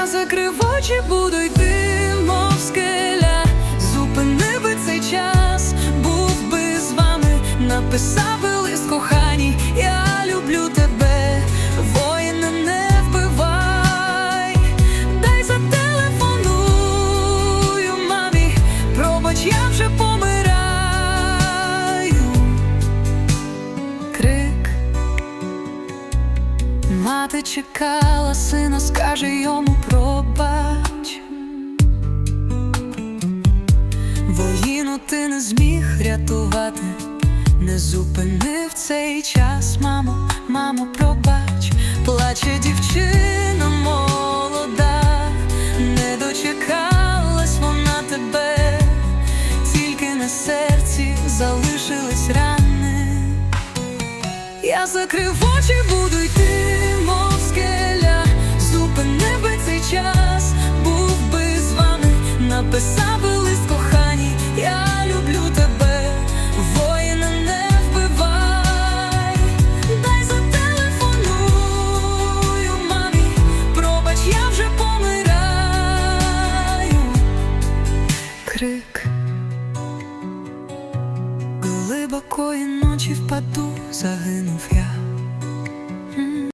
Я закрив очі, буду йти, мов скеля. зупинив би цей час, був би з вами, написав Мати чекала сина, скаже йому пробач. Воїну ти не зміг рятувати, не зупинив цей час, мамо, мамо, пробач, плаче дівчина молода, не дочекалась вона тебе, тільки на серці залишились рани. Я закрив очі, буду йти, Крик Глибокої ночі впаду, загинув я.